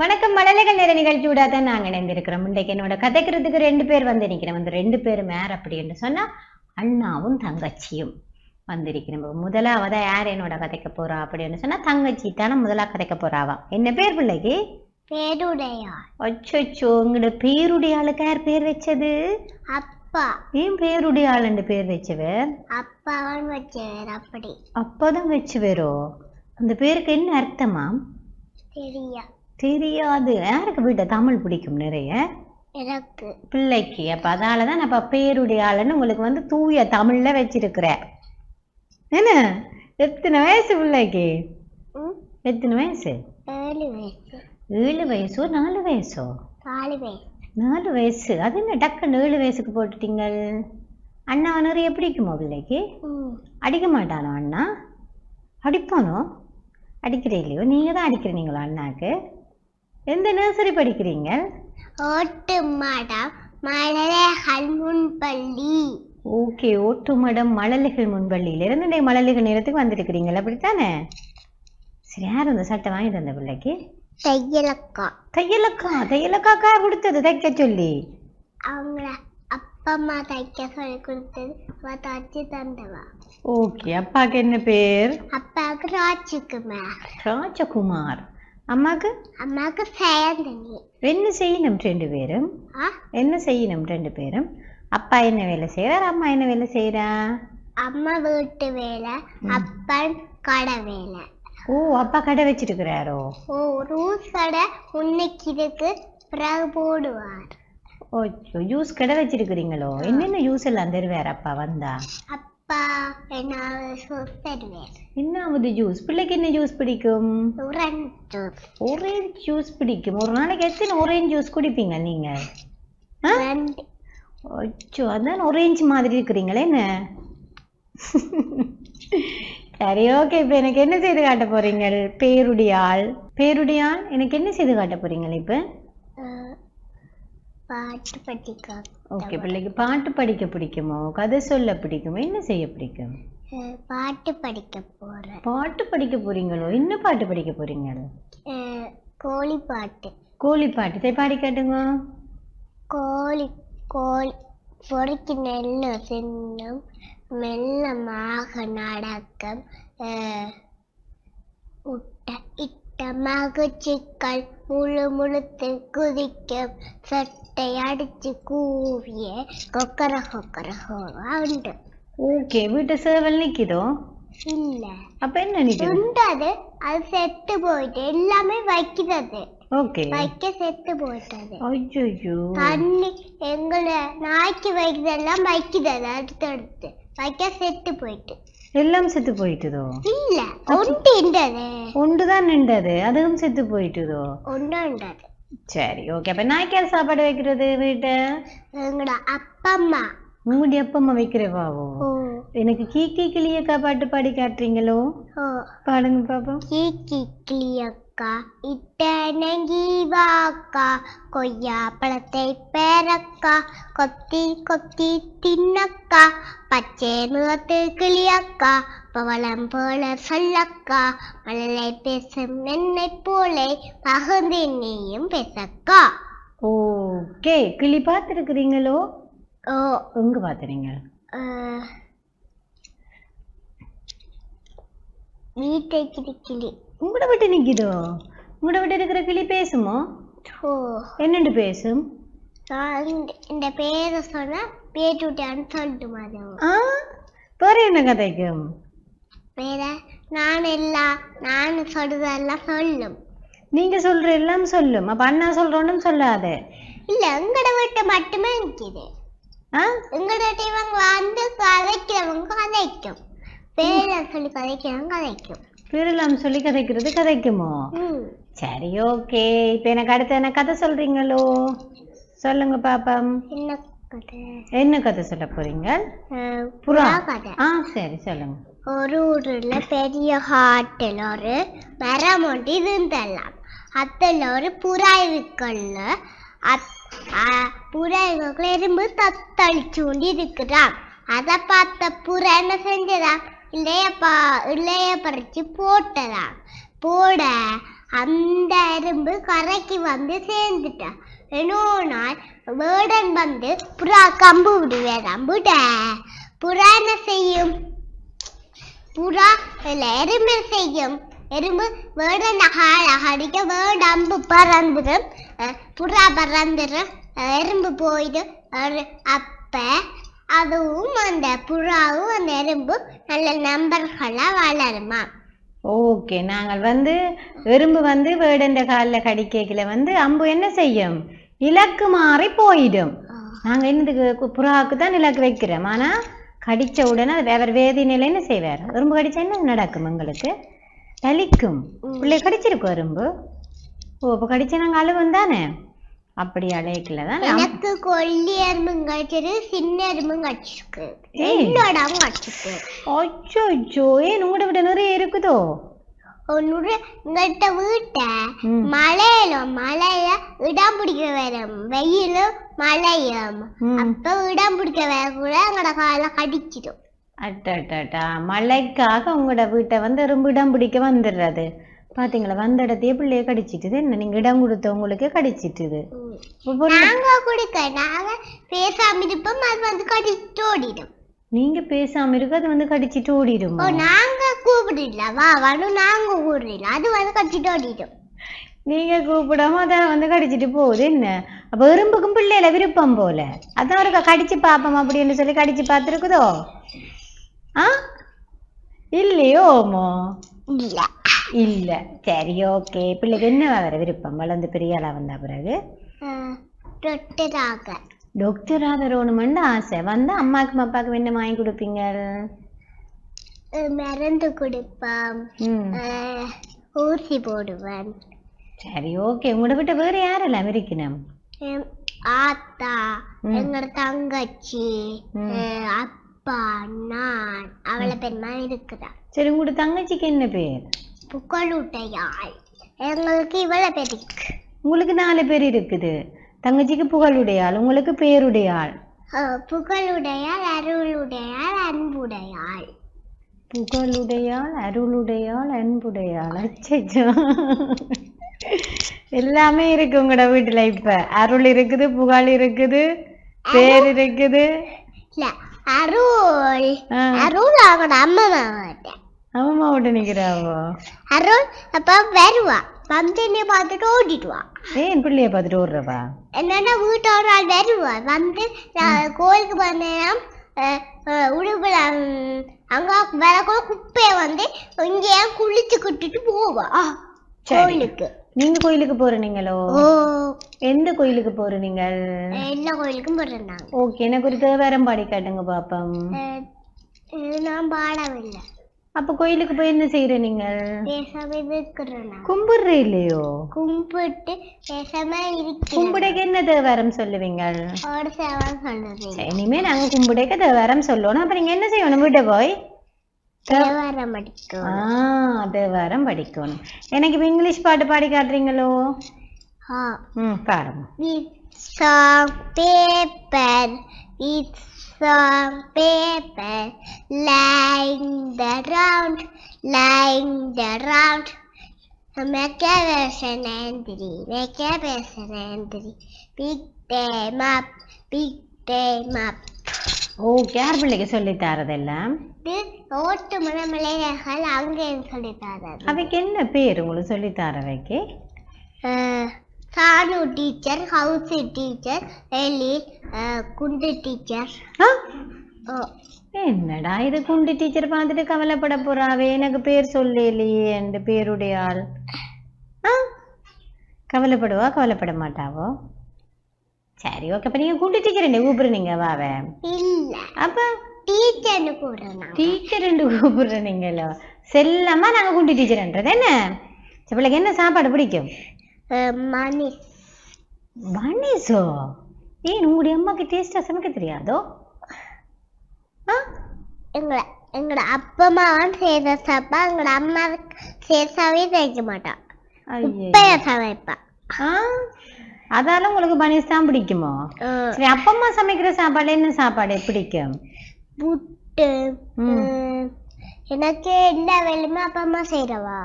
வணக்கம் மழலைகள் நேர நிகழ்ச்சியோட தான் நாங்கள் இணைந்திருக்கிறோம். இன்றைக்கு என்னோட கதைக்கிறதுக்கு ரெண்டு பேர் வந்து நிற்கிறோம் அந்த ரெண்டு பேரும் யார் அப்படின்னு சொன்னா அண்ணாவும் தங்கச்சியும் வந்திருக்கிறோம். முதலாவதா யார் என்னோட கதைக்க போறா அப்படின்னு சொன்னா தங்கச்சி தானே முதலா கதைக்க போறாவா என்ன பேர் பிள்ளைக்கு? பேருடையார் அச்சோ உங்களோட பேருடைய ஆளுக்கு யார் பேர் வச்சது அப்பா ஏன் பேருடைய ஆளுண்டு பேர் வச்சவர் அப்பாவன் வச்சவர் அப்படி அப்பதான் வச்சுவரோ அந்த பேருக்கு என்ன அர்த்தமாம் தெரியா தெரியாது யாருக்கு வீட்டை தமிழ் பிடிக்கும் நிறைய எனக்கு பிள்ளைக்கு அப்ப அதனால தான் நம்ம பேருடைய ஆளுன்னு உங்களுக்கு வந்து தூய தமிழ்ல வச்சிருக்கிற என்ன எத்தனை வயசு பிள்ளைக்கு எத்தனை வயசு ஏழு வயசு ஏழு வயசோ நாலு வயசோ? நாலு வயசு. நாலு வயசு. அது என்ன டக்குன்னு ஏழு வயசுக்கு போட்டுட்டீங்க அண்ணா நிறைய பிடிக்குமோ பிள்ளைக்கு? ம், அடிக்க மாட்டானோ அண்ணா? அடிப்பானோ? அடிக்கிறே இல்லையோ? நீங்க தான் அடிக்கிறீங்களோ அண்ணாக்கு? எந்த நர்சரி படிக்கிறீங்க? ஓட்டு மடம் மலரைகள் முன்பள்ளி ஓகே ஓட்டுமடம் மழலைகள் முன்பள்ளியிலிருந்து இன்றைய மழலைகள் நேரத்துக்கு வந்திருக்கிறீங்களா அப்படித்தானே? சரி யார் அந்த சட்டை வாங்கி தந்த பிள்ளைக்கு? தையலக்கா. தையலக்கா தையலக்காக்கா கொடுத்தது தைக்க சொல்லி. அவங்கள அப்பா அம்மா தைக்க சொல்லி கொடுத்தது. அவ தச்சு தந்தவா. ஓகே அப்பாக்கு என்ன பேர்? அப்பாவுக்கு ராஜ்குமார். ராஜகுமார். அம்மாக்கு? அம்மாவுக்கு சேந்தனி. என்ன செய்யணும் ரெண்டு பேரும்? என்ன செய்யணும் ரெண்டு பேரும்? அப்பா என்ன வேலை செய்கிறார் அம்மா என்ன வேலை செய்கிறா அம்மா வீட்டு வேலை அப்பன் கடை வேலை. ஓ அப்பா கடை வச்சிருக்கிறாரோ? ஓ ரூஸ் கடை முன்னைக்கு இருக்கு பிறகு போடுவார். ஓ ஜூஸ் கடை வச்சிருக்கிறீங்களோ? என்னென்ன ஜூஸ் எல்லாம் தருவார் அப்பா வந்தா? அப்பா என்ன தருவேன் என்னாவது ஜூஸ் பிள்ளைக்கு என்ன ஜூஸ் பிடிக்கும்? ரெண்டு ஒரேஞ்ச் ஜூஸ் பிடிக்கும். ஒரு நாளைக்கு எத்தனை ஒரேஞ்ச் ஜூஸ் குடிப்பீங்க நீங்க? அச்சோ அதான் ஒரேஞ்ச் மாதிரி இருக்கிறீங்களே என்ன? சரி ஓகே இப்போ எனக்கு என்ன செய்து காட்ட போறீங்க பேருடையாள் பேருடையாள் எனக்கு என்ன செய்து காட்ட போறீங்க இப்போ? பாட்டு படிக்க ஓகே பிள்ளைக்கு பாட்டு படிக்க பிடிக்குமோ? கதை சொல்ல பிடிக்குமோ? என்ன செய்ய பிடிக்கும்? பாட்டு படிக்க போறேன். பாட்டு படிக்க போறீங்களோ? என்ன பாட்டு படிக்க போறீங்க கோழி பாட்டு. கோழி பாட்டு. சரி பாடி காட்டுங்க. கோழி கோழி பொறுக்கி நெல்லு சின்னம் மெல்லமாக நடக்கம். அஹ், உட்ட இட்ட மகிழ்ச்சிகள் முழு முழுத்து குதிக்கும். சட்டை அடிச்சு கூவிய கொக்கர கொக்கர உண்டு ஓகே வீட்டு சேவல் நிக்குதோ? இல்ல. அப்ப என்ன நிக்குது? உண்டது அது செத்து போயிட்டு எல்லாமே வைக்கிறது ஓகே. வைக்க செத்து போயிட்டது. ஐயோ தண்ணி எங்களை நாய்க்கு வைக்கிறதெல்லாம் வைக்கிறது அடுத்தடுத்து வைக்க செத்து போயிட்டு. எல்லாம் செத்து போயிட்டுதோ? இல்ல ஒன்று இருந்தது ஒன்றுதான் நின்றது அதுவும் செத்து போயிட்டுதோ? ஒன்று இருந்தது சரி ஓகே அப்ப நாய்க்கால் சாப்பாடு வைக்கிறது வீட்டை? எங்களோட அப்பா அம்மா. உங்களுடைய அப்பா அம்மா வைக்கிறவாவோ எனக்கு கீக்கி கிளியக்கா பாட்டு பாடி காட்டுறீங்களோ? பாடுங்க பாப்போம். கீக்கி கிளியக்கா இட்டனங்கி வாக்கா கொய்யா பழத்தை பேரக்கா கொத்தி கொத்தி தின்னக்கா பச்சை நிறத்து கிளியக்கா பவளம் போல சொல்லக்கா மழலை பேசும் என்னை போலே பகுந்து நீயும் பேசக்கா. ஓகே கிளி பார்த்துருக்குறீங்களோ? ஓ. எங்க பார்த்துறீங்க வீட்டை கிளி கிளி. உங்களோட விட்டு நிக்குதோ உங்களோட விட்டு இருக்கிற கிளி பேசுமோ? ஓ. என்னண்டு பேசும்? நான் இந்த- பேரை சொன்னா பேட்டுட்டான்னு சொல்லிட்டு மாதிரி ஆ வேற என்ன கதைக்கும்? வேற நான் எல்லாம் நான் சொல்றதெல்லாம் சொல்லும். நீங்க சொல்ற எல்லாம் சொல்லும். அப்ப அண்ணா சொல்றோன்னு சொல்லாத. இல்ல எங்கட வீட்டை மட்டுமே நிக்குது. எங்கட இவங்க வந்து கதைக்கிறவங்க கதைக்கும். பேரை சொல்லி கதைக்கிறவங்க கதைக்கும். பேரெல்லாம் சொல்லி கதைக்கிறது கதைக்குமோ? சரி ஓகே. இப்போ எனக்கு அடுத்து என்ன கதை சொல்றீங்களோ? சொல்லுங்க பாப்பம். என்ன கதை? என்ன கதை சொல்ல போறீங்க? புறா கதை. ஆ சரி சொல்லுங்க. ஒரு ஊர்ல பெரிய ஹாட்டில் ஒரு மரம் ஒன்று இருந்தெல்லாம் அதுல ஒரு புறா இருக்குல்ல புறா எறும்பு தத்தளிச்சு கொண்டு இருக்கிறான் அதை பார்த்த புறா என்ன செஞ்சதாம்? இளையப்பா இளைய பறிச்சு போட்டதாம் போட அந்த எறும்பு கரைக்கு வந்து சேர்ந்துட்டான் இன்னொரு நாள் வேடன் வந்து புறா கம்பு விடுவேறாம் விட. புறா என்ன செய்யும்? புறா இல்ல எறும்பு செய்யும்? எறும்பு வேடன் அடிக்க வேடம்பு பறந்துடும் புறா பறந்துடும் எறும்பு போயிடும். ஒரு அப்ப அதுவும் அந்த புறாவும் அந்த எறும்பு நல்ல நண்பர்களா வளருமா ஓகே நாங்கள் வந்து எறும்பு வந்து வேடண்ட காலில் கடிக்கல வந்து அம்பு என்ன செய்யும்? இலக்கு மாறி போயிடும். நாங்க என்னதுக்கு புறாவுக்கு தான் இலக்கு வைக்கிறோம். ஆனா கடிச்ச உடனே அது அவர் வேதிநிலை என்ன செய்வார். எறும்பு கடிச்சா என்ன நடக்கும் எங்களுக்கு? வலிக்கும் பிள்ளை கடிச்சிருக்கும் எறும்பு. ஓ இப்போ கடிச்சா நாங்கள் அழுவோம் தானே அப்படி அழைக்கல தான் எனக்கு கொல்லி எறும்பும் கடிச்சிருக்கு சின்ன எறும்பும் கடிச்சிருக்கு. என்னோடவும் கடிச்சிருக்கு அச்சோ அச்சோ ஏன் உங்களோட விட நிறைய இருக்குதோ? ஒன்னு இங்கிட்ட வீட்டை ம். மழையில மழையில இடம் பிடிக்க வரும் வெயிலும் மழையும். அப்ப இடம் பிடிக்க வர கூட எங்கட கால கடிச்சிடும். அட்டா மழைக்காக உங்களோட வீட்டை வந்து எறும்பு இடம் பிடிக்க வந்துடுறது. பாத்தீங்களா? வந்த இடத்தையே பிள்ளைய கடிச்சிட்டுது. என்ன நீங்க இடம் கொடுத்தவங்களுக்கு கடிச்சிட்டுது. நாங்க குடிக்க நாங்க பேசாம இருப்போம் அது வந்து கடிச்சிட்டு ஓடிடும். நீங்க பேசாம இருக்கு அது வந்து கடிச்சிட்டு ஓ ஓடிடுமா நாங்க கூப்பிடல. வா வனு நாங்க கூப்பிடல. அது வந்து கடிச்சிட்டு ஓடிடும். நீங்க கூப்பிடாம அதை வந்து கடிச்சிட்டு போகுது. என்ன? அப்ப எறும்புக்கும் பிள்ளையில விருப்பம் போல. அதான் ஒரு கடிச்சு பாப்போம் அப்படின்னு சொல்லி கடிச்சு பார்த்துருக்குதோ? ஆ? இல்லையோமோ இல்ல. இல்ல. சரி ஓகே பிள்ளைக்கு என்ன வர விருப்பம்? வளர்ந்து பெரிய ஆளா வந்த பிறகு? தொட்டதாக டாக்டர் ஆதரவணுமெண்டு ஆசை. வந்து அம்மாக்கும் அப்பாவுக்கும் என்ன வாங்கி கொடுப்பீங்க? மருந்து அஹ், ஊசி போடுவேன். சரி ஓகே உங்களோட விட்டு வேற யாரெல்லாம் இருக்கணும் ஆத்தா ம். எங்களோட தங்கச்சி அப்பா நான் அவளை பெருமா இருக்கிறா சரி உங்களோட தங்கச்சிக்கு என்ன பேர்? புகழுடையாள். எங்களுக்கு இவளை பெருக்கு. உங்களுக்கு நாலு பேர் இருக்குது. தங்கச்சிக்கு புகழுடையாள் உங்களுக்கு பேருடையாள். புகழுடையாள் அருளுடையாள் அன்புடையாள். புகழுடையாள் அருளுடையாள் அன்புடையாள். அச்சச்சோ. எல்லாமே இருக்கு உங்களோட வீட்டுல இப்ப. அருள் இருக்குது புகழ் இருக்குது பேர் இருக்குது. இல்ல அருள். அருள் அவனோட அம்மா அம்மா விட்டு நிக்கிறாவோ? அருள் அப்ப வருவா. வந்து என்னை பார்த்துட்டு ஓடிடுவா. ஏன் பிள்ளைய பார்த்துட்டு ஓடுறவா? என்னன்னா வீட்டு ஒரு ஆள் வருவா. வந்து நான் கோயிலுக்கு வந்தேன் உடுப்புல அங்க வரக்கூட குப்பையை வந்து இங்கேயே குளிச்சு கட்டிட்டு போவா. கோயிலுக்கு. நீங்க கோயிலுக்கு போறீங்களோ எந்த கோயிலுக்கு போற நீங்கள்? எல்லா கோயிலுக்கும் போட்டிருந்தாங்க ஓகே எனக்கு ஒரு தேவாரம் பாடி காட்டுங்க பாப்பம். நான் பாடவில்லை. அப்ப கோயிலுக்கு போய் என்ன செய்யற நான் கும்பிடுற இல்லையோ? கும்பிட்டு பேசாம கும்பிடைக்கு என்ன தேவாரம் சொல்லுவீங்க? இனிமே நாங்க கும்பிடைக்கு தேவாரம் சொல்லணும் அப்ப நீங்க என்ன செய்யணும்? வீட்டை போய்? தேவாரம் அடிக்கும் ஆ தேவாரம் படிக்கணும். எனக்கு இங்கிலீஷ் பாட்டு பாடி காட்டுறீங்களோ? ம் பாருங்க It's on paper, it's on paper, lying the round, lying the round. Make a person angry, make a person angry. Pick them up, pick them up. Okay யார் பிள்ளைக்கு சொல்லி தரதெல்லாம் ஓட்டு மனமலைகள் அங்கே சொல்லி தரது அவைக்கு என்ன பேர் உங்களுக்கு சொல்லி தரவைக்கு சானு டீச்சர் ஹவுஸ் டீச்சர் எலி குண்டு டீச்சர் என்னடா இது குண்டு டீச்சர் பார்த்துட்டு கவலைப்பட போறாவே எனக்கு பேர் சொல்லலையே என் பேருடைய ஆள் ஆ கவலைப்படுவா கவலைப்பட மாட்டாவோ சரி ஓகே அப்ப நீங்க குண்டு டீச்சர் என்ன கூப்பிடுறீங்க வாவ இல்ல அப்ப டீச்சர்னு கூடுறேன் டீச்சர் ரெண்டு கூப்பிடுறீங்களோ செல்லமா நாங்க குண்டு டீச்சர்ன்றது என்ன பிள்ளைக்கு என்ன சாப்பாடு பிடிக்கும் மணி. மணிசோ ஏன் உங்களுடைய அம்மாக்கு டேஸ்டா சமைக்க தெரியாதோ? ஆ எங்களை எங்களோட அப்பா அம்மா செய்த சாப்பா எங்களோட அம்மா சேசாவே செய்ய மாட்டான். உப்பைய சமைப்பா. ஆ அதால உங்களுக்கு பனிஸ் தான் பிடிக்குமோ? சரி அப்பா அம்மா சமைக்கிற சாப்பாடு என்ன சாப்பாடு பிடிக்கும்? புட்டு எனக்கு எல்லா வேலையுமே அப்பா அம்மா செய்யறவா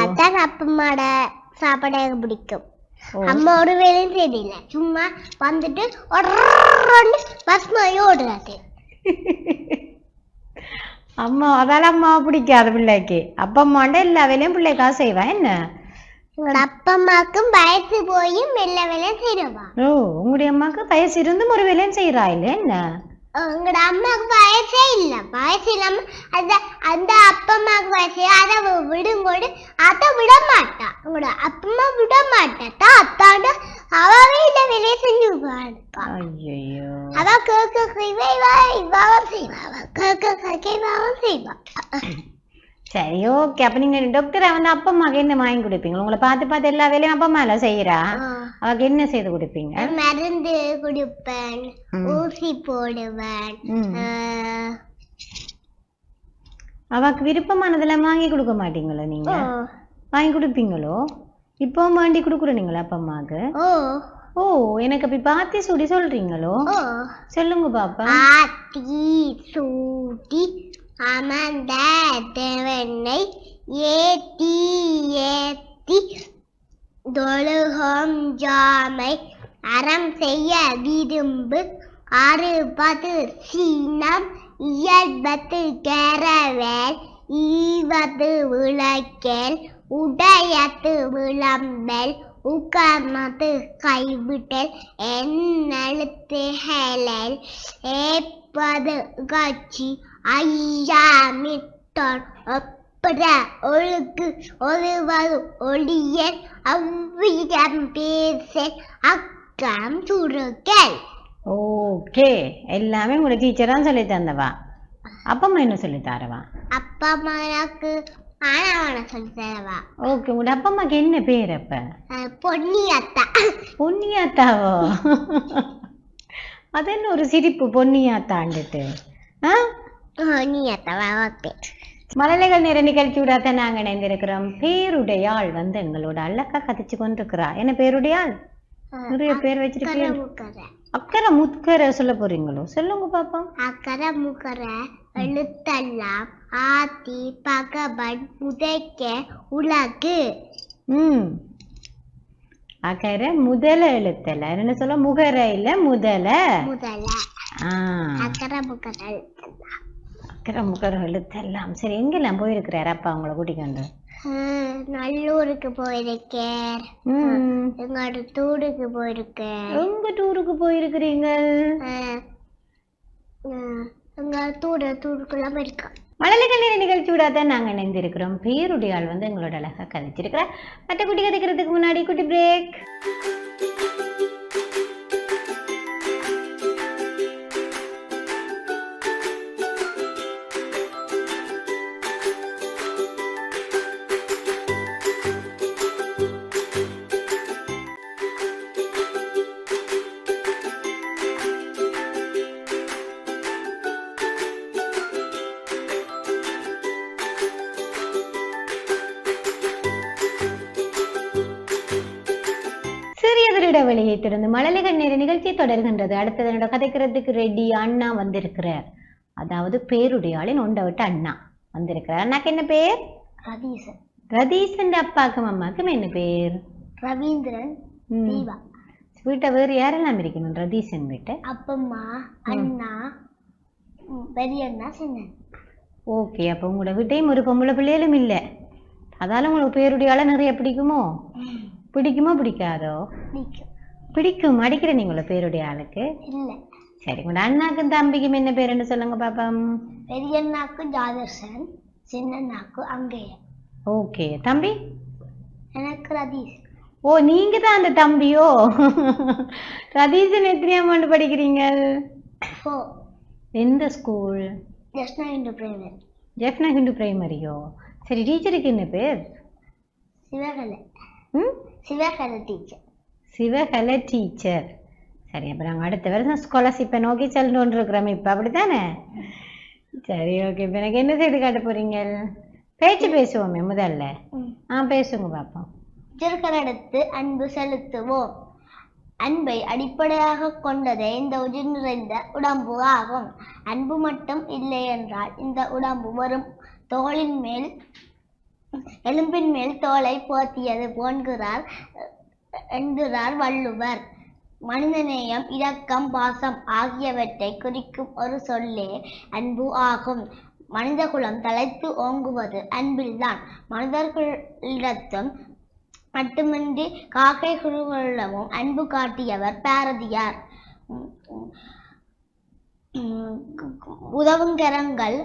அதான் அப்பா அம்மாட சாப்பாடு எனக்கு பிடிக்கும். அம்மா ஒரு வேலையும் செய்யல சும்மா வந்துட்டு பஸ் மாதிரி ஓடுறாரு. அம்மா அதால அம்மா பிடிக்காது பிள்ளைக்கு. அப்பா அம்மாண்ட எல்லா வேலையும் பிள்ளைக்கா செய்வா என்ன? எங்களோட அப்பா அம்மாவுக்கும் வயசு போய் எல்லா வேலையும் செய்யறவா? ஓ உங்களுடைய அம்மாக்கு வயசு இருந்தும் ஒரு வேலையும் செய்யறா இல்ல என்ன? எங்களோட அம்மாவுக்கு வயசே இல்ல. வயசு இல்லாம அந்த அந்த அப்பா அம்மாவுக்கு வயசு அதை வி- விடுங்கோடு அதை விட மாட்டா உங்களோட அப்பா அம்மா விட மாட்டா அத்தாண்ட அவவே இந்த வேலையை செஞ்சு அவ கேட்க செய்வா இவா இவாவும் செய்வா. அவ கேட்க இவாவும் செய்வா. சரி ஓகே அப்ப நீங்க டாக்டர் வந்து அப்பா அம்மாக்கு என்ன வாங்கி கொடுப்பீங்க? உங்களை பார்த்து பார்த்து எல்லா வேலையும் அப்பா அம்மா எல்லாம் செய்யறா? அவக்கு என்ன செய்து கொடுப்பீங்க? மருந்து கொடுப்பேன். ஊசி போடுவேன் அவக்கு விருப்பமானதெல்லாம் வாங்கி கொடுக்க மாட்டீங்களோ நீங்க? வாங்கி கொடுப்பீங்களோ? இப்போ வேண்டி கொடுக்குறீங்களா அப்பா அம்மாக்கு ஓ. எனக்கு அப்படி பார்த்து சுடி சொல்றீங்களோ? சொல்லுங்க பாப்பா. சூட்டி அமர்ந்த தேவனை ஏத்தி ஏத்தி தொழுகோம் ஜாமை அறம் செய்ய விரும்பு. அறுபது சீனம் இயல்பத்து கரவேல் ஈவது விளக்கேல் உடையத்து விளம்பல் உக்கர்மத்து கைவிட்டல் என்னெழுத்துகளல் ஏப்பது காட்சி ஐயாமிட்டான் ஒப்பட ஒழுக்கு ஒருவது ஒளியன் அவ்வியம் பேசல் அக்கம் சுருக்கல். ஓகே எல்லாமே உங்களோட டீச்சர் தான் சொல்லி தந்தவா? அப்பா அம்மா என்ன சொல்லி தரவா? அப்பா அம்மாவுக்கு ஆனவன சொல்லி தரவா. ஓகே உங்களோட அப்பா அம்மாக்கு என்ன பேர் அப்ப? பொன்னி அத்தா பொன்னியாத்தாவோ? அது என்ன ஒரு சிரிப்பு பொன்னியாத்தாண்டுட்டு? ஆ? ஓகே. மழலைகள் நேர நிகழ்ச்சி விடாத நாங்க இணைந்திருக்கிறோம். பேருடையாள் வந்து எங்களோட அழகா கதைச்சு கொண்டிருக்கிறா. என்ன பேருடையாள்? நிறைய பேர் வச்சிருக்கீங்க. முக்கரை அக்கறை முத்கரை சொல்ல போறீங்களோ? சொல்லுங்க பாப்போம். அக்கறை முக்கரை எழுத்தெல்லாம் ஆத்தி பகவன் உதைக்க உலகு. ம். அக்கறை முதல எழுத்தல. என்ன சொல்ல? முகர இல்ல முதல. முதல. அக்கறை முக்கரை எழுத்தெல்லாம் சரி எங்கெல்லாம் போயிருக்கிறாரு அப்பா உங்களை கூட்டிக்கொண்டு ஹம், நல்லூருக்கு போயிருக்கேன் எங்களோட தூடுக்கு போயிருக்கேன் எங்க டூருக்கு போயிருக்கிறீங்க? எங்க தூடு தூடுக்குள்ள போயிருக்கோம் மழலைகள் நேர நிகழ்ச்சி விடாத நாங்க இணைந்திருக்கிறோம். பேருடைய ஆள் வந்து எங்களோட அழகா கதைச்சிருக்கிறார். மற்ற குட்டி கதைக்கிறதுக்கு முன்னாடி குட்டி பிரேக் இடைவெளியை திறந்து மழலைகள் நேர நிகழ்ச்சி தொடர்கின்றது. அடுத்தது என்னோட கதைக்கிறதுக்கு ரெடி அண்ணா வந்திருக்கிறார். அதாவது பேருடைய ஆளின் ஒண்டை விட்டு அண்ணா வந்திருக்கிறார். அண்ணாக்கு என்ன பேர்? ரவீசன். ரதீசன் அப்பாக்கும் அம்மாக்கும் என்ன பேர்? ரவீந்திரன். தீபா. வீட்டை வேறு யாரெல்லாம் இருக்கணும் ரதீசன் வீட்டை? அப்பம்மா அண்ணா பெரிய அண்ணா சின்ன ஓகே அப்போ உங்களோட வீட்டையும் ஒரு பொம்பளை பிள்ளைகளும் இல்லை. அதால உங்களுக்கு பேருடைய ஆளை நிறைய பிடிக்குமோ? பிடிக்குமோ பிடிக்காதோ? நிற்கும் பிடிக்கும் அடிக்கிற நீங்கள பேருடைய ஆளுக்கு. இல்லை. சரி உங்களோட அண்ணாக்கும் தம்பிக்கும் என்ன பேருன்னு சொல்லுங்க பாப்பம். பெரிய அண்ணாக்கு ஜாதர்சன் சின்ன அண்ணாக்கு அங்கேயன். ஓகே தம்பி? எனக்கு ரதீஷ். ஓ நீங்க தான் அந்த தம்பியோ? ரதீசன் எத்தனையாம் ஆண்டு படிக்கிறீங்க? எந்த ஸ்கூல் ஜஸ்னா இன்று பிரைவேட் ஜெஃப்னா ஹிந்து பிரைமரியோ சரி டீச்சருக்கு என்ன பேர்? சிவகலை. ம்? சிவகலை டீச்சர் சிவகலை டீச்சர் சரி அப்போ நாங்கள் அடுத்த வருஷம் ஸ்காலர்ஷிப்பை நோக்கி செல்லுன்னு இருக்கிறோம் இப்போ அப்படித்தானே? சரி ஓகே இப்போ எனக்கு என்ன செய்து காட்ட போறீங்க? பேச்சு பேசுவோமே முதல்ல. ஆ பேசுங்க பார்ப்போம் சிறுகரெடுத்து அன்பு செலுத்துவோம். அன்பை அடிப்படையாக கொண்டதே இந்த உயிர் நிறைந்த உடம்பு ஆகும். அன்பு மட்டும் இல்லை என்றால் இந்த உடம்பு வரும் தோளின் மேல் எலும்பின் மேல் தோலை போர்த்தியது போன்கிறார். என்கிறார் வள்ளுவர்? மனிதநேயம் இரக்கம் பாசம் ஆகியவற்றை குறிக்கும் ஒரு சொல்லே அன்பு ஆகும். மனிதகுலம் தலைத்து ஓங்குவது அன்பில்தான். மனிதர்களிடத்தும் மட்டுமின்றி காக்கை காக்கைகளிடமும் அன்பு காட்டியவர் பாரதியார். உதவுங்கரங்கள்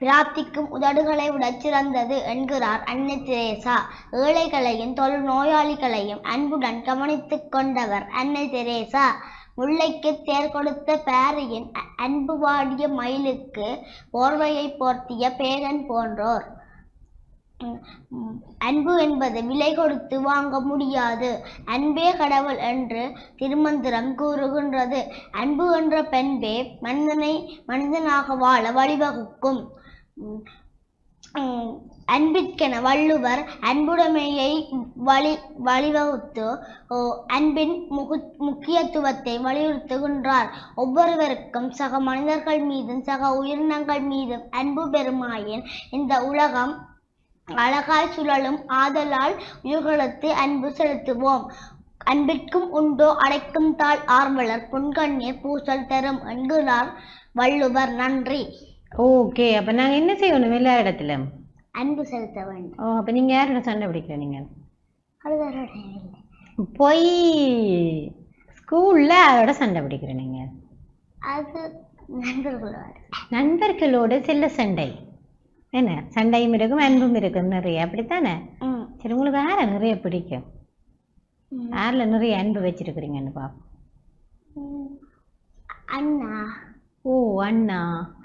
பிராப்திக்கும் உதடுகளை விடச் சிறந்தது என்கிறார் அன்னை தெரேசா. ஏழைகளையும் தொழு நோயாளிகளையும் அன்புடன் கவனித்துக் கொண்டவர் அன்னை தெரேசா. முல்லைக்கு தேர் கொடுத்த பாரியின் அன்பு வாடிய மயிலுக்கு போர்வையை போர்த்திய பேரன் போன்றோர். அன்பு என்பது விலை கொடுத்து வாங்க முடியாது. அன்பே கடவுள் என்று திருமந்திரம் கூறுகின்றது. அன்பு என்ற பெண்பே மனிதனை மனிதனாக வாழ வழிவகுக்கும். அன்பிற்கென வள்ளுவர் அன்புடைமையை வழி வழிவகுத்து ஓ, அன்பின் முகு முக்கியத்துவத்தை வலியுறுத்துகின்றார். ஒவ்வொருவருக்கும் சக மனிதர்கள் மீதும் சக உயிரினங்கள் மீதும் அன்பு பெருமாயின் இந்த உலகம் அழகாய் சுழலும் ஆதலால் உயிர்களுக்கு அன்பு செலுத்துவோம். அன்பிற்கும் உண்டோ அடைக்கும் தாழ் ஆர்வலர் புன்கண்ணீர் பூசல் தரும் என்கிறார் வள்ளுவர் நன்றி. ஓகே அப்ப நாங்க என்ன செய்யணும் எல்லா இடத்துல அன்பு செலுத்த வேண்டும். ஓ அப்ப நீங்க யாரோட சண்டை பிடிக்கிற நீங்க? அதுவரோட இல்லை. போய் ஸ்கூல்ல அதோட சண்டை பிடிக்கிற நீங்க? அது நண்பர்களோட. நண்பர்களோட செல்ல சண்டை. என்ன? சண்டையும் இருக்கும் அன்பும் இருக்கும் நிறைய. அப்படித்தானே? சரி உங்களுக்கு யாரை நிறைய பிடிக்கும். யார்ல நிறைய அன்பு வச்சிருக்கிறீங்கன்னு பாப்போம். அண்ணா. ஓ அண்ணா.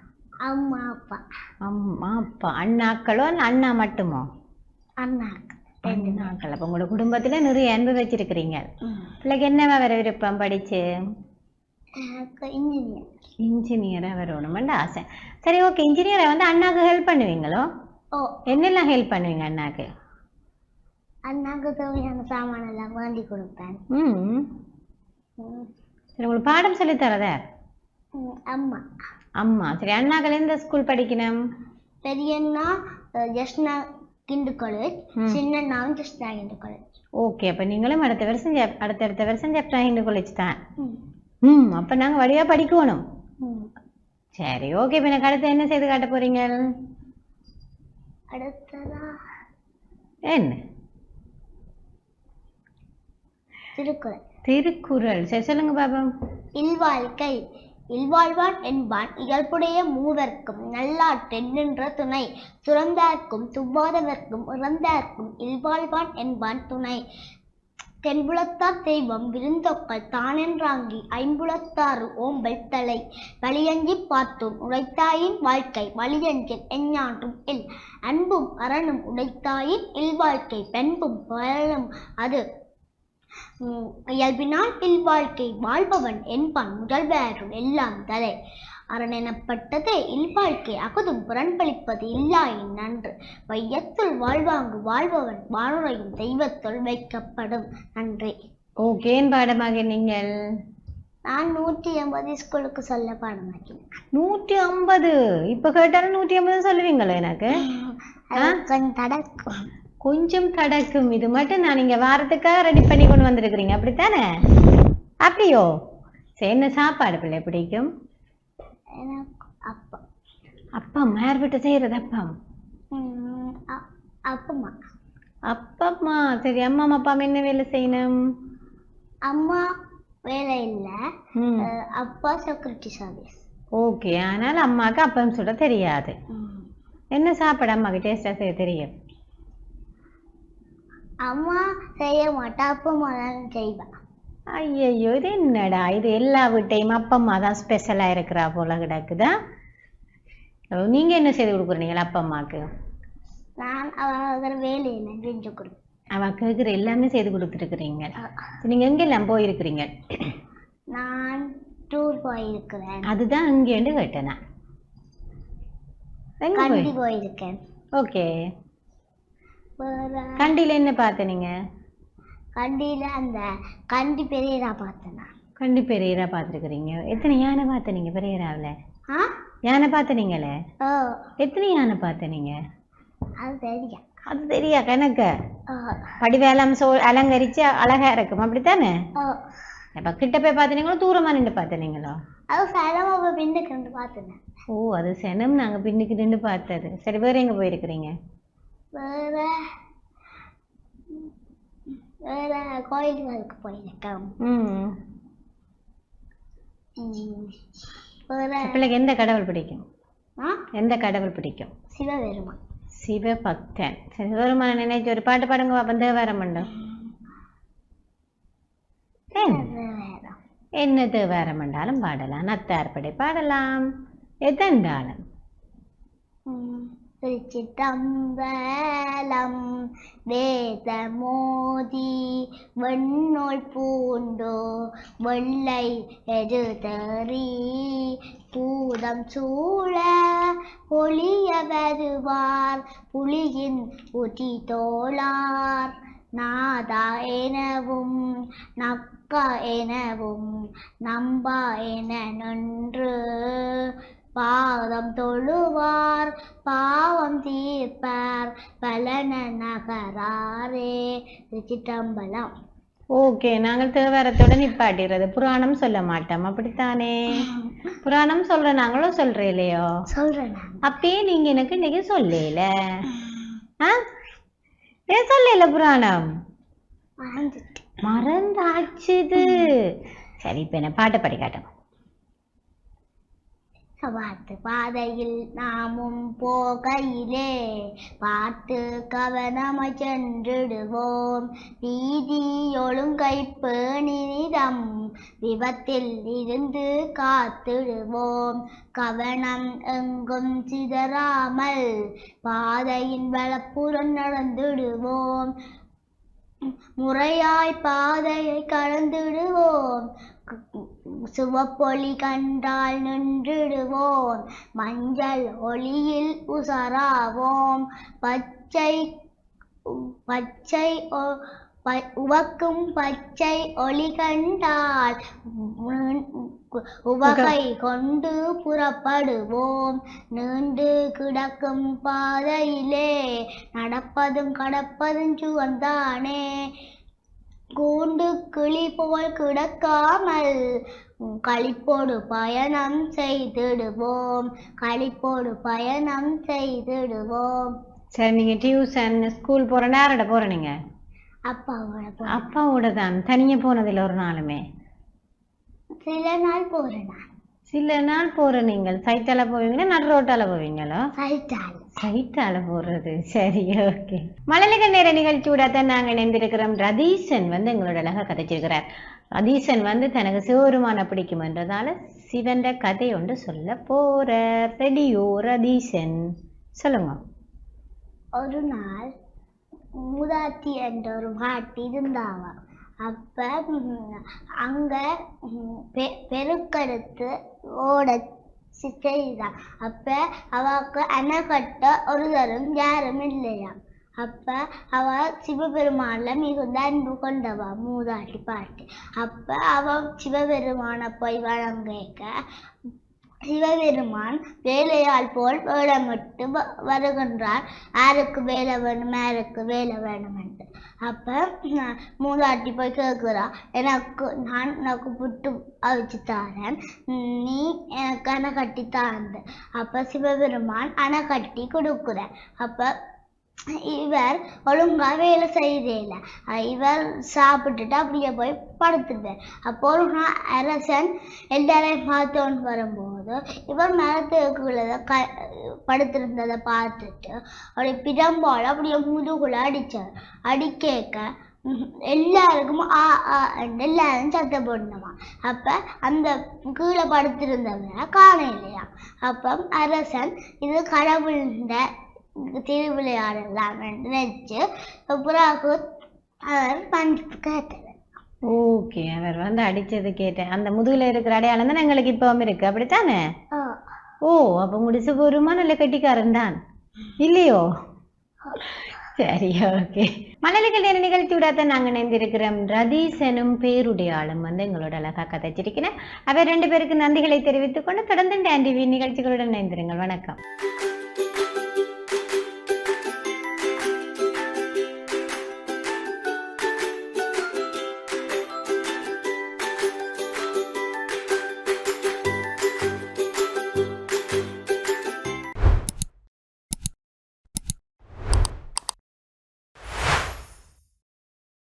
அம்மா அப்பா. அம்மா அப்பா. அண்ணாக்களோ அண்ணா மட்டுமோ? அண்ணா ரெண்டு அண்ணாக்கள். அப்ப உங்களோட குடும்பத்துல நிறைய அன்பு வச்சிருக்கிறீங்க. பிள்ளைக்கு என்னவா வர விருப்பம் படிச்சு? இன்ஜினியர் இன்ஜினியரா வரணுமெண்டு ஆசை. சரி ஓகே இன்ஜினியரை வந்து அண்ணாக்கு ஹெல்ப் பண்ணுவீங்களோ? ஓ. என்னெல்லாம் ஹெல்ப் பண்ணுவீங்க அண்ணாக்கு? அண்ணாக்கு தேவையான சாமான் எல்லாம் வாங்கி கொடுப்பேன். ம். சரி உங்களுக்கு பாடம் சொல்லி தரதா? ம். அம்மா. அம்மா சரி அண்ணாக்கள் எந்த ஸ்கூல் படிக்கணும்? பெரியண்ணா அஹ், ஜஸ்னா கிண்டு காலேஜ் ம். சின்னண்ணாவும் ஜஸ்னா கிண்டு காலேஜ் ஓகே அப்ப நீங்களும் அடுத்த வருஷம் அடுத்தடுத்த வருஷம் ஜெப்டா ஹிந்து காலேஜ் தான். ம். அப்ப நாங்க வழியா படிக்கணும். சரி ஓகே இப்ப எனக்கு அடுத்து என்ன செய்து காட்ட போறீங்க அடுத்ததா? என்ன? திருக்குறள். திருக்குறள். சரி சொல்லுங்க பாபம் இல்வாழ்க்கை. இல்வாழ்வான் என்பான். இயல்புடைய மூவர்க்கும் நல்லாற்றென் நின்ற துணை. துறந்தார்க்கும் துவாதவர்க்கும் இறந்தார்க்கும் இல்வாழ்வான் என்பான் துணை. தென்புலத்தார் தெய்வம் விருந்தொக்கல் தானென்றாங்கி ஐம்புலத்தாறு ஓம்பல் தலை. வழியஞ்சி பார்த்தும் உழைத்தாயின் வாழ்க்கை வழியஞ்சில் எஞ்ஞான்றும் இல். அன்பும் அரணும் உடைத்தாயின் இல்வாழ்க்கை பெண்பும் பலனும் அது இயல்பினால் இல்வாழ்க்கை வாழ்பவன் என்பான் முதல்வருள் எல்லாம் தலை. அரண் எனப்பட்டதே இல்வாழ்க்கை அகுதும் புறன்பளிப்பது இல்லாயின் நன்று. வையத்துள் வாழ்வாங்கு வாழ்பவன் வானுரையும் தெய்வத்துள் வைக்கப்படும். நன்றி. ஓகே பாடமாக நீங்கள்? நான் நூற்றி எண்பது ஸ்கூலுக்கு சொல்ல பாடமாக்கினேன். நூற்றி ஐம்பது இப்ப கேட்டாலும் நூற்றி ஐம்பது சொல்லுவீங்களோ எனக்கு? கொஞ்சம் தடக்கும். கொஞ்சம் தடக்கும். இது மட்டும் நான் இங்க வாரத்துக்காக ரெடி பண்ணி கொண்டு வந்திருக்கிறீங்க. அப்படித்தானே? அப்படியோ? சரி என்ன சாப்பாடு பிள்ளை பிடிக்கும்? அப்பா அப்பம் யார் விட்டு செய்யறது அப்பம்? உம், அ- அப்பமா அப்பம்மா? சரி அம்மா அப்பா என்ன வேலை செய்யணும்? அம்மா வேலை இல்லை. அப்பா செக்யூரிட்டி சர்வீஸ் ஓகே ஆனால் அம்மாவுக்கு அப்பம் சுட தெரியாது. என்ன சாப்பாடு அம்மாவுக்கு டேஸ்டா செய்ய தெரியும்? அம்மா செய்ய மாட்டா அப்பா தான் செய்வேன் ஐயையோ இது என்னடா? இது எல்லா வீட்டையும் அப்பம்மா தான் ஸ்பெஷலா இருக்கிறா போல கிடக்குதா? ஓ, நீங்க என்ன செய்து கொடுக்குறீங்களா அப்பா அம்மாக்கு? நான் அவங்க வேலையில் செஞ்சு கொடுப்பேன். அவ கேட்குற எல்லாமே செய்து கொடுத்துருக்குறீங்க நீங்க எங்கெல்லாம் போயிருக்கிறீங்க? நான் டூர் போயிருக்கிறேன். அதுதான் இங்கேண்டு கேட்டேன். எங்க போயிருக்கேன். ஓகே. கண்டியில என்ன பார்த்த நீங்க? கண்டியில அந்த கண்டி பெரியரா பார்த்தேன். கண்டு பெரியரா பார்த்துருக்குறீங்க. எத்தனை யானை பார்த்த நீங்க பெரியராவில்? ஆ? யானை பார்த்த நீங்களே எத்தனை யானை பார்த்த நீங்க? அது தெரியும் அது தெரியா கணக்கு? படிவேலம் சோ அலங்கரிச்சு அழகா இருக்கும். அப்படித்தானே? ஓ. அப்ப கிட்ட போய் பார்த்தீங்களோ தூரமா நின்று பார்த்தீங்களோ அது சரமாக பின்னு கண்டு பார்த்தேன். ஓ அது செனம் நாங்க பின்னுக்கு நின்று பார்த்தது. சரி வேற எங்க போயிருக்கிறீங்க? வேற வேற கோயில்களுக்கு போயிருக்கோம் பிள்ளைக்கு எந்த கடவுள் பிடிக்கும்? எந்த கடவுள் பிடிக்கும்? சிவபெருமான். சிவபக்தன். சிவபெருமான நினைச்சு ஒரு பாட்டு பாடுங்க பாப்பா தேவாரம் மண்டம் வேற என்ன தேவாரம் மண்டாலும் பாடலாம். நத்தார்படை பாடலாம். எதென்றாலும். ம். திருச்சிற்றம்பலம் வேதமோதி மோதி பூண்டோ வெள்ளை எருதறி பூதம் சூழ ஒளிய வருவார் புலியின் உதி தோளார் நாதா எனவும் நக்கா எனவும் நம்பா என நன்று. பாதம் தொழுவார் பாவம் தீர்ப்பார் பலன நகராரே. திருச்சிற்றம்பலம். ஓகே நாங்கள் தேவாரத்தோட நிப்பாட்டிடுறது புராணம் சொல்ல மாட்டோம் அப்படித்தானே? புராணம் சொல்ற நாங்களும் சொல்றேன் இல்லையோ சொல்றேன் அப்பயே நீங்க எனக்கு இன்னைக்கு சொல்லல. ஏன் சொல்லல புராணம்? மறந்தாச்சுது சரி இப்ப என்ன பாட்டை படி காட்டும் பார்த்து பாதையில் நாமும் போகையிலே பார்த்து கவனமாய் சென்றிடுவோம். நீதி ஒழுங்கை பேணிதம் விபத்தில் இருந்து காத்திடுவோம். கவனம் எங்கும் சிதறாமல் பாதையின் வளப்புறம் நடந்துடுவோம். முறையாய் பாதையை கலந்துடுவோம் சிவப்பொலி கண்டால் நின்றிடுவோம். மஞ்சள் ஒளியில் உசராவோம். பச்சை பச்சை உவக்கும் பச்சை ஒளி கண்டால் உவகை கொண்டு புறப்படுவோம். நீண்டு கிடக்கும் பாதையிலே நடப்பதும் கடப்பதும் சுவந்தானே. கூண்டு கிளி போல் கிடக்காமல் களிப்போடு பயணம் செய்திடுவோம். களிப்போடு பயணம் செய்திடுவோம். சரி நீங்க டியூஷன் ஸ்கூல் போற நேரட போற நீங்க? அப்பாவோட அப்பாவோட தான் தனியா போனதில்ல ஒரு நாளுமே? சில நாள் போறேன் நான். சில நாள் போற நீங்கள் சைட்டால போவீங்களா நடு ரோட்டால போவீங்களோ? சைட்டால. போறது. சரி ஓகே மழலைக நேர நிகழ்ச்சியோட தான் நாங்க இணைந்திருக்கிறோம். ரதீசன் வந்து எங்களோட அழகா கதைச்சிருக்கிறார். ரதீசன் வந்து தனக்கு சிவபெருமான பிடிக்கும்ன்றதால சிவன்ற கதை ஒன்று சொல்ல போற ரெடியோ ரதீசன்? சொல்லுங்க. ஒரு நாள் மூதாட்டி என்ற ஒரு பாட்டி இருந்தாங்க. அப்ப அங்கே அங்க பெ- பெருக்கெடுத்து ஓட சி- செய்தான் அப்ப அவளுக்கு அணை கட்ட ஒரு தரும் யாரும் இல்லையா? அப்ப அவ சிவபெருமான்ல மிகுந்த அன்பு கொண்டவா? மூதாட்டி பாட்டி. அப்ப அவ சிவபெருமான போய் வழங்க சிவபெருமான் வேலையாள் போல் வேடமிட்டு வ- வருகின்றார். யாருக்கு வேலை வேணும் யாருக்கு வேலை வேணும் என்று. அப்ப மூதாட்டி போய் கேட்குறா எனக்கு நான் உனக்கு புட்டு அவிச்சு தாரேன். நீ எனக்கு அணை கட்டி தாண்டு அப்ப சிவபெருமான் அணை கட்டி கொடுக்குறேன் அப்ப இவர் ஒழுங்காக வேலை செய்யறேல இவர் சாப்பிட்டுட்டு அப்படியே போய் படுத்துட்டார் அப்போ நான் அரசன் எல்லாரையும் பார்த்தோன்னு வரும்போது இவர் மரத்துக்குள்ள க படுத்திருந்ததை பார்த்துட்டு அப்படியே பிரம்பால் அப்படியே முதுகுல அடித்தார் அடிக்கேக்க எல்லாருக்கும் ஆ ஆ எல்லாரும் சத்தம் போடணுமா அப்போ அந்த கீழே படுத்திருந்தவங்க காண இல்லையா அப்போ அரசன் இது கடவுள்ன்ற திருவிளையாடலாம் நினைச்சு பிறகு அவர் பஞ்சு கேட்டார். ஓகே அவர் வந்து அடிச்சது கேட்டேன். அந்த முதுகுல இருக்கிற அடையாளம் தான் எங்களுக்கு இப்பவும் இருக்கு? அப்படித்தானே? ஓ அப்ப உங்களுடைய சிவபெருமா நல்ல கட்டிக்காரன் தான். இல்லையோ? சரி ஓகே. மலர்கள் நேர நிகழ்ச்சியோட தான் நாங்க இணைந்திருக்கிறோம். ரதீஸ் எனும் பேருடைய ஆளும் வந்து எங்களோட அழகா கதைச்சிருக்கிறேன் அவர் ரெண்டு பேருக்கு நன்றிகளை தெரிவித்துக் கொண்டு தொடர்ந்து இந்த டிவி நிகழ்ச்சிகளுடன் இணைந்திருங்கள். வணக்கம்.